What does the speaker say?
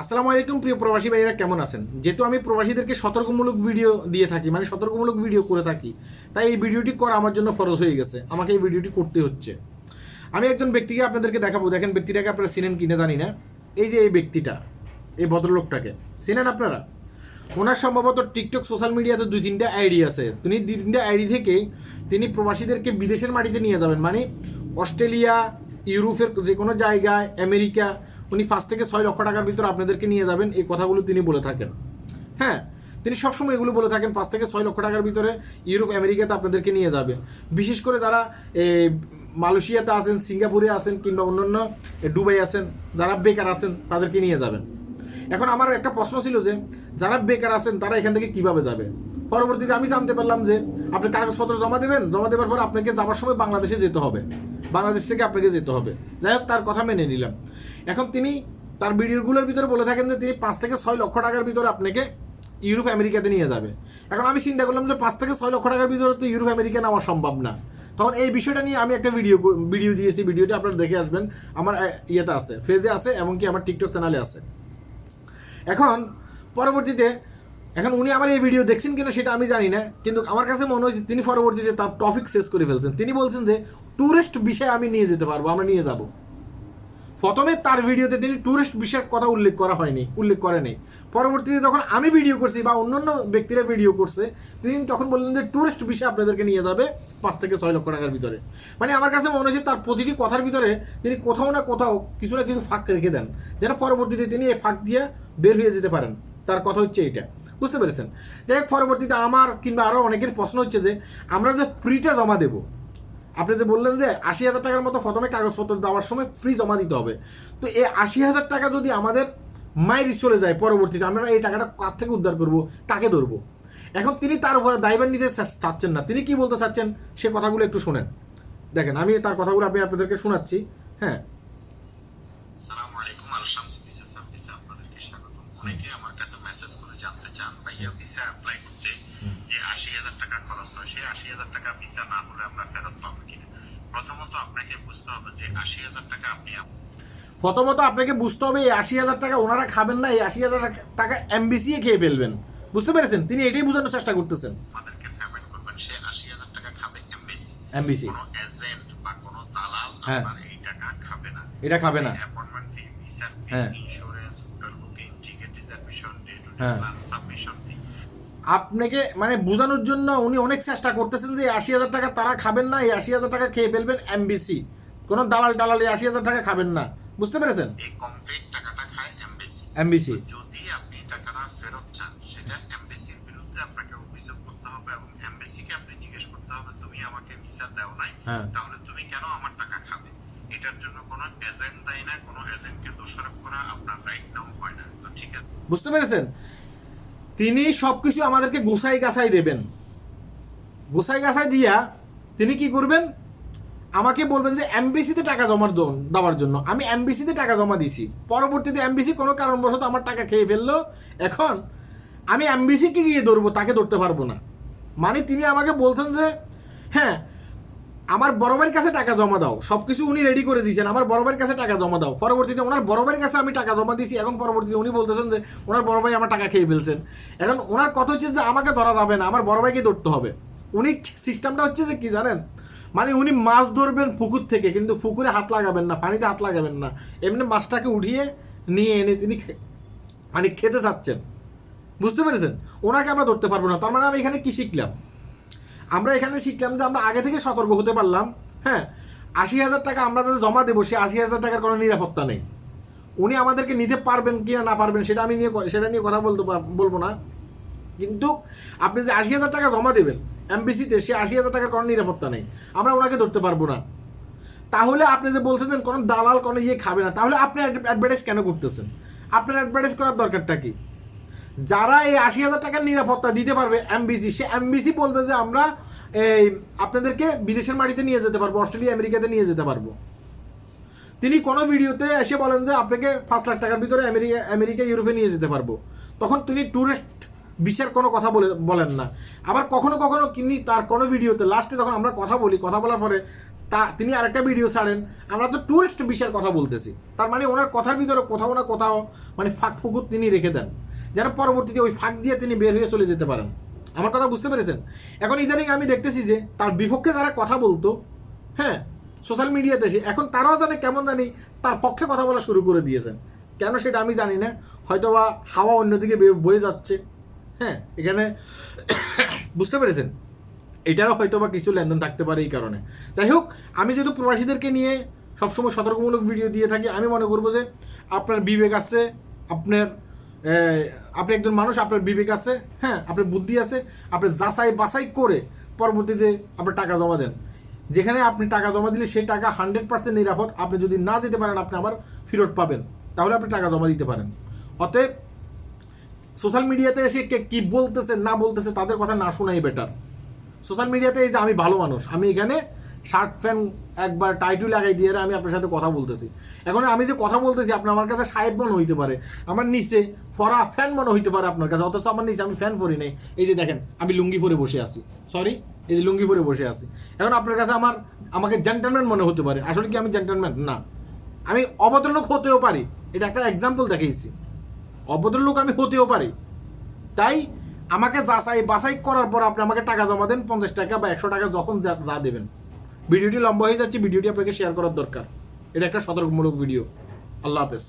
আসসালামু আলাইকুম, প্রিয় প্রবাসী ভাইয়েরা, কেমন আছেন? যেহেতু আমি প্রবাসীদেরকে সতর্কমূলক ভিডিও দিয়ে থাকি মানে সতর্কমূলক ভিডিও করে থাকি, তাই এই ভিডিওটি করা আমার জন্য ফরজ হয়ে গেছে। আমাকে এই ভিডিওটি করতে হচ্ছে। আমি একজন ব্যক্তিকে আপনাদেরকে দেখাবো। দেখেন, ব্যক্তিটাকে আপনারা চিনেন কিনে জানি না। এই যে এই ব্যক্তিটা, এই ভদ্রলোকটাকে, চিনেন আপনারা? ওনার সম্ভবত টিকটক, সোশ্যাল মিডিয়াতে দুই তিনটা আইডি আছে। তিনি দুই তিনটা আইডি থেকে তিনি প্রবাসীদেরকে বিদেশের মাটিতে নিয়ে যাবেন। মানে অস্ট্রেলিয়া, ইউরোপের যে কোনো জায়গায়, আমেরিকা উনি পাঁচ থেকে ছয় লক্ষ টাকার ভিতর আপনাদেরকে নিয়ে যাবেন, এই কথাগুলো তিনি বলে থাকেন। হ্যাঁ তিনি সবসময় এগুলো বলে থাকেন, পাঁচ থেকে ছয় লক্ষ টাকার ভিতরে ইউরোপ, আমেরিকাতে আপনাদেরকে নিয়ে যাবে। বিশেষ করে যারা মালয়েশিয়াতে আছেন, সিঙ্গাপুরে আছেন, কিংবা অন্যান্য দুবাই আছেন, যারা বেকার আছেন, তাদেরকে নিয়ে যাবেন। এখন আমার একটা প্রশ্ন ছিল যে, যারা বেকার আছেন, তারা এখান থেকে কীভাবে যাবে? পরবর্তীতে আমি জানতে পারলাম যে, আপনি কাগজপত্র জমা দেবেন, জমা দেওয়ার পর আপনাকে যাওয়ার সময় বাংলাদেশে যেতে হবে। বাংলাদেশ থেকে আপনাকে যেতে হবে। যাই হোক, তার কথা মেনে নিলাম। এখন তিনি তার ভিডিওগুলোর ভিতরে বলে থাকেন যে তিনি পাঁচ থেকে ছয় লক্ষ টাকার ভিতরে আপনাকে ইউরোপ, আমেরিকাতে নিয়ে যাবে। এখন আমি চিন্তা করলাম যে পাঁচ থেকে ছয় লক্ষ টাকার ভিতরে তো ইউরোপ, আমেরিকা নেওয়া সম্ভব না। তখন এই বিষয়টা নিয়ে আমি একটা ভিডিও ভিডিও দিয়েছি। ভিডিওটি আপনারা দেখে আসবেন। আমার ইয়েতে আছে, ফেজে আছে এবং কি আমার টিকটক চ্যানেলে আছে। এখন পরবর্তীতে এখন উনি আমার এই ভিডিও দেখছেন কিনা সেটা আমি জানি না, কিন্তু আমার কাছে মনে হয়েছে তিনি পরবর্তীতে তার টপিক শেষ করে ফেলছেন। তিনি বলছেন যে ট্যুরিস্ট বিষয়ে আমি নিয়ে যেতে পারব, আমরা নিয়ে যাব। প্রথমে তার ভিডিওতে তিনি ট্যুরিস্ট বিষয়ের কথা উল্লেখ করা হয়নি, উল্লেখ করেনি পরবর্তীতে যখন আমি ভিডিও করছি বা অন্যান্য ব্যক্তিরা ভিডিও করছে, তিনি তখন বললেন যে ট্যুরিস্ট বিষয়ে আপনাদেরকে নিয়ে যাবে পাঁচ থেকে ছয় লক্ষ টাকার ভিতরে। মানে আমার কাছে মনে হচ্ছে তার প্রতিটি কথার ভিতরে তিনি কোথাও না কোথাও কিছু না কিছু ফাঁক রেখে দেন, যেন পরবর্তীতে তিনি এই ফাঁক দিয়ে বের হয়ে যেতে পারেন। তার কথা হচ্ছে এইটা। বুঝতে পেরেছেন? যাই হোক, পরবর্তীতে আমার কিংবা আরও অনেকের প্রশ্ন হচ্ছে যে, আমরা যে ফ্রিটা জমা দেবো, আপনি যে বললেন যে আশি হাজার টাকার মতো প্রথমে কাগজপত্র দেওয়ার সময় ফ্রি জমা দিতে হবে। তো এই আশি হাজার টাকা যদি আমাদের মায়ের চলে যায় পরবর্তীতে, আমরা এই টাকাটা কার থেকে উদ্ধার করব? কাকে ধরবো। এখন তিনি তার উপরে দায়ভার নিতে চাচ্ছেন না। তিনি কি বলতে চাচ্ছেন? সে কথাগুলো একটু শোনেন। দেখেন, আমি তার কথাগুলো আমি আপনাদেরকে শোনাচ্ছি। হ্যাঁ। সালাম আলাইকুম স্বাগত। অনেকে আমার কাছে মেসেজ করে জানতে চান ভাইয়া ভিসা অ্যাপ্লাই করতে যে আশি হাজার টাকা খরচ হয় সেই আশি হাজার টাকা ভিসা না হলে আমরা ফেরত পাবো কিনা প্রথমত আপনাকে বুঝতে হবে যে আশি হাজার টাকা আপনি প্রথমত আপনাকে বুঝতে হবে এই আশি হাজার টাকা ওনারা খাবেন না এই আশি হাজার টাকা এমবিসিয়ে খেয়ে ফেলবেন। বুঝতে পেরেছেন? তিনি এটাই বোঝানোর চেষ্টা করতেছেন। আমাদেরকে পেমেন্ট করবেন সে আশি হাজার টাকা খাবে এমবিসি এমবিসি কোনো এজেন্ট বা কোনো দালাল হ্যাঁ। আপনার এই টাকা খাবে না। এটা খাবে না। Appointment fee visa fee. Insurance হ্যাঁ। সাবমিশন আপনাকে মানে বোঝানোর জন্য উনি অনেক চেষ্টা করতেছেন যে আশি হাজার টাকা তারা খাবেন না এই আশি হাজার টাকা খেয়ে ফেলবেন এমবিসি কোনো দালাল টালাল এই আশি হাজার টাকা খাবেন না। বুঝতে পেরেছেন? এই কমপ্লিট টাকাটা খায় এমবিসি এমবিসি যদি আপনি টাকাটা ফেরত চান সেটা এমবিসির বিরুদ্ধে আপনাকে অভিযোগ করতে হবে এবং এমবিসিকে আপনি জিজ্ঞেস করতে হবে তুমি আমাকে ভিসা দাও নাই হ্যাঁ। তাহলে তুমি কেন আমার টাকা খাবে? এটার জন্য কোনো এজেন্ট দেয় না কোনো এজেন্টকে দোষারোপ করা আপনার রাইট নাও হয় না। বুঝতে পেরেছেন? তিনি সব কিছু আমাদেরকে গোসাই গাছাই দেবেন। গোসাই গাছাই দিয়া তিনি কি করবেন? আমাকে বলবেন যে এমবিসিতে টাকা জমার দেওয়ার জন্য। আমি এমবিসিতে টাকা জমা দিছি। পরবর্তীতে এমবিসি কোনো কারণবশত আমার টাকা খেয়ে ফেলল। এখন আমি এমবিসিকে গিয়ে ধরবো, তাকে ধরতে পারব না। মানে তিনি আমাকে বলছেন যে হ্যাঁ আমার ভাইয়ের কাছে টাকা জমা দাও। সব কিছু উনি রেডি করে দিয়েছেন। আমার ভাইয়ের কাছে টাকা জমা দাও। পরবর্তীতে ওনার ভাইয়ের কাছে আমি টাকা জমা দিয়েছি। এখন পরবর্তীতে উনি বলতেছেন যে, ওনার বড় ভাই আমার টাকা খেয়ে ফেলছেন। এখন ওনার কথা হচ্ছে যে, আমাকে ধরা যাবে না। আমার বড় ভাইকে ধরতে হবে। উনি সিস্টেমটা হচ্ছে যে কি জানেন? মানে উনি মাছ ধরবেন পুকুর থেকে, কিন্তু পুকুরে হাত লাগাবেন না, পানিতে হাত লাগাবেন না। এমনি মাছটাকে উঠিয়ে নিয়ে এনে তিনি মানে খেতে চাচ্ছেন। বুঝতে পেরেছেন? ওনাকে আমরা ধরতে পারব না। তার মানে আমি এখানে কি শিখলাম? আমরা এখানে শিখলাম যে আমরা আগে থেকে সতর্ক হতে পারলাম হ্যাঁ? আশি হাজার টাকা আমরা যাতে জমা দেবো সে আশি হাজার টাকার কোনো নিরাপত্তা নেই। উনি আমাদেরকে নিতে পারবেন কি না পারবেন, সেটা আমি নিয়ে সেটা নিয়ে কথা বলতে বলব না। কিন্তু আপনি যে আশি হাজার টাকা জমা দেবেন এমবিসিতে, সে আশি হাজার টাকার কোনো নিরাপত্তা নেই। আমরা ওনাকে ধরতে পারব না। তাহলে আপনি যে বলছেন কোনো দালাল কোনো ইয়ে খাবে না, তাহলে আপনি অ্যাডভার্টাইজ কেন করতেছেন? আপনার অ্যাডভার্টাইজ করার দরকারটা কি? যারা এই আশি হাজার টাকার নিরাপত্তা দিতে পারবে এমবিসি সে এমবিসি বলবে যে আমরা এই আপনাদেরকে বিদেশের মাটিতে নিয়ে যেতে পারব, অস্ট্রেলিয়া, আমেরিকাতে নিয়ে যেতে পারব। তিনি কোনো ভিডিওতে এসে বলেন যে আপনাকে পাঁচ লাখ টাকার ভিতরে আমেরিকা আমেরিকা, ইউরোপে নিয়ে যেতে পারব। তখন তিনি ট্যুরিস্ট বিষয়ের কোনো কথা বলে, বলেন না। আবার কখনো কখনো তিনি তার কোনো ভিডিওতে লাস্টে যখন আমরা কথা বলি, কথা বলার পরে তা তিনি আরেকটা ভিডিও ছাড়েন, আমরা তো ট্যুরিস্ট বিষয়ের কথা বলতেছি। তার মানে ওনার কথার ভিতরে কোথাও না কোথাও মানে ফাঁক ফুকুর তিনি রেখে দেন। যেন পরবর্তীতে ওই ফাঁক দিয়ে তিনি বের হয়ে চলে যেতে পারেন। আমার কথা বুঝতে পেরেছেন? এখন ইদানিং আমি দেখতেছি যে তার বিপক্ষে যারা কথা বলতো হ্যাঁ সোশ্যাল মিডিয়াতে এসে, এখন তারাও জানে কেমন জানি তার পক্ষে কথা বলা শুরু করে দিয়েছেন। কেন সেটা আমি জানি না। হয়তো বা হাওয়া অন্যদিকে বয়ে যাচ্ছে। হ্যাঁ এখানে বুঝতে পেরেছেন? এটারও হয়তো বা কিছু লেনদেন থাকতে পারে এই কারণে। যাই হোক, আমি যেহেতু প্রবাসীদেরকে নিয়ে সবসময় সতর্কমূলক ভিডিও দিয়ে থাকি, আমি মনে করব যে আপনার বিবেক আছে, আপনার আপনি একজন মানুষ, আপনার বিবেক আছে হ্যাঁ আপনার বুদ্ধি আছে, আপনি যাচাই বাছাই করে পরবর্তীতে আপনি টাকা জমা দেন। যেখানে আপনি টাকা জমা দিলে সেই টাকা হান্ড্রেড পার্সেন্ট নিরাপদ। আপনি যদি না যেতে পারেন, আপনি আবার ফেরত পাবেন। তাহলে আপনি টাকা জমা দিতে পারেন। অতএব, সোশ্যাল মিডিয়াতে এসে কে কী বলতেছে, না বলতেছে, তাদের কথা না শোনাই বেটার সোশ্যাল মিডিয়াতে এই যে আমি ভালো মানুষ, আমি এখানে শার্ট ফ্যান একবার টাইটু লাগাই দিয়ে আমি আপনার সাথে কথা বলতেছি। এখন আমি যে কথা বলতেছি আপনি আমার কাছে সাহেব মনে হইতে পারে। আমার নিচে ফরা ফ্যান মনে হইতে পারে আপনার কাছে, অথচ আমার নিচে আমি ফ্যান পরি নাই। এই যে দেখেন, আমি লুঙ্গি পরে বসে আছি। সরি এই যে লুঙ্গি পরে বসে আছি। এখন আপনার কাছে আমার, আমাকে জেন্টালম্যান মনে হতে পারে। আসলে কি আমি জেন্টালম্যান না। আমি অভদ্রলোক হতেও পারি। এটা একটা এক্সাম্পল দেখিয়েছি অভদ্রলোক আমি হতেও পারি। তাই আমাকে যাচাই বাছাই করার পর আপনি আমাকে টাকা জমা দেন পঞ্চাশ টাকা বা একশো টাকা যখন যা যা দেবেন। ভিডিওটি লম্বা হয়ে যাচ্ছে, ভিডিওটি আপনাকে শেয়ার করার দরকার। এটা একটা সতর্কমূলক ভিডিও আল্লাহ হাফেজ।